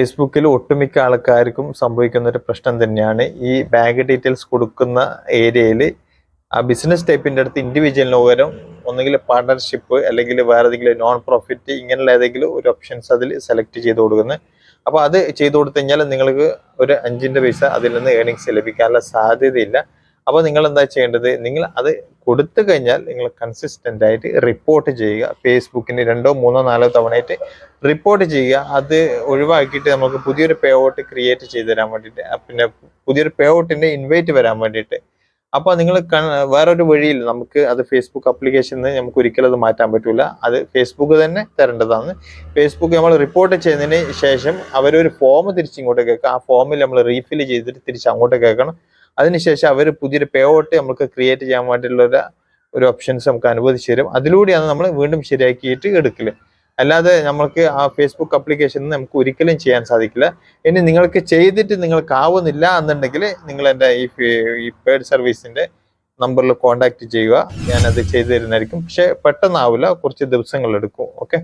ഫേസ്ബുക്കിൽ ഒട്ടുമിക്ക ആൾക്കാർക്കും സംഭവിക്കുന്ന ഒരു പ്രശ്നം തന്നെയാണ്. ഈ ബാങ്ക് ഡീറ്റെയിൽസ് കൊടുക്കുന്ന ഏരിയയിൽ ആ ബിസിനസ് ടൈപ്പിന്റെ അടുത്ത് ഇൻഡിവിജ്വലിന് പകരം ഒന്നുകിൽ പാർട്ണർഷിപ്പ് അല്ലെങ്കിൽ വേറെ ഏതെങ്കിലും നോൺ പ്രോഫിറ്റ് ഇങ്ങനെയുള്ള ഏതെങ്കിലും ഒരു ഓപ്ഷൻസ് അതിൽ സെലക്ട് ചെയ്ത് കൊടുക്കുന്നത്. അപ്പോൾ അത് ചെയ്ത് കൊടുത്തു കഴിഞ്ഞാൽ നിങ്ങൾക്ക് ഒരു അഞ്ചിന്റെ പൈസ അതിൽ നിന്ന് ഏണിങ്സ് ലഭിക്കാനുള്ള സാധ്യതയില്ല. അപ്പോൾ നിങ്ങൾ എന്താ ചെയ്യേണ്ടത്? നിങ്ങൾ അത് കൊടുത്തു കഴിഞ്ഞാൽ നിങ്ങൾ കൺസിസ്റ്റന്റ് ആയിട്ട് റിപ്പോർട്ട് ചെയ്യുക. ഫേസ്ബുക്കിന് രണ്ടോ മൂന്നോ നാലോ തവണയായിട്ട് റിപ്പോർട്ട് ചെയ്യുക അത് ഒഴിവാക്കിയിട്ട് നമുക്ക് പുതിയൊരു പേ ഔട്ട് ക്രിയേറ്റ് ചെയ്ത് തരാൻ വേണ്ടിയിട്ട് പിന്നെ പുതിയൊരു പേ ഔട്ടിന്റെ ഇൻവൈറ്റ് വരാൻ വേണ്ടിയിട്ട്. അപ്പോൾ നിങ്ങൾ വേറൊരു വഴിയിൽ നമുക്ക് അത് ഫേസ്ബുക്ക് അപ്ലിക്കേഷനിൽ നിന്ന് നമുക്ക് ഒരിക്കലും അത് മാറ്റാൻ പറ്റില്ല അത് ഫേസ്ബുക്ക് തന്നെ തരേണ്ടതാണ്. ഫേസ്ബുക്ക് നമ്മൾ റിപ്പോർട്ട് ചെയ്തതിന് ശേഷം അവരൊരു ഫോം തിരിച്ച് ഇങ്ങോട്ട് കേൾക്കുക. ആ ഫോമിൽ നമ്മൾ റീഫിൽ ചെയ്തിട്ട് തിരിച്ച് അങ്ങോട്ട് കേൾക്കണം. അതിനുശേഷം അവർ പുതിയൊരു പേ ഔട്ട് നമുക്ക് ക്രിയേറ്റ് ചെയ്യാൻ വേണ്ടിയിട്ടുള്ള ഒരു ഓപ്ഷൻസ് നമുക്ക് അനുവദിച്ചു തരും. അതിലൂടെയാണ് നമ്മൾ വീണ്ടും ശരിയാക്കിയിട്ട് എടുക്കൽ. അല്ലാതെ നമ്മൾക്ക് ആ ഫേസ്ബുക്ക് അപ്ലിക്കേഷൻ നമുക്ക് ഒരിക്കലും ചെയ്യാൻ സാധിക്കില്ല. ഇനി നിങ്ങൾക്ക് ചെയ്തിട്ട് നിങ്ങൾക്ക് ആവുന്നില്ല എന്നുണ്ടെങ്കിൽ നിങ്ങൾ എന്റെ ഈ ഈ പേഡ് സർവീസിന്റെ നമ്പറിൽ കോൺടാക്ട് ചെയ്യുക. ഞാനത് ചെയ്തു തരുന്നതായിരിക്കും. പക്ഷേ പെട്ടെന്നാവില്ല. കുറച്ച് ദിവസങ്ങളെടുക്കും ഓക്കെ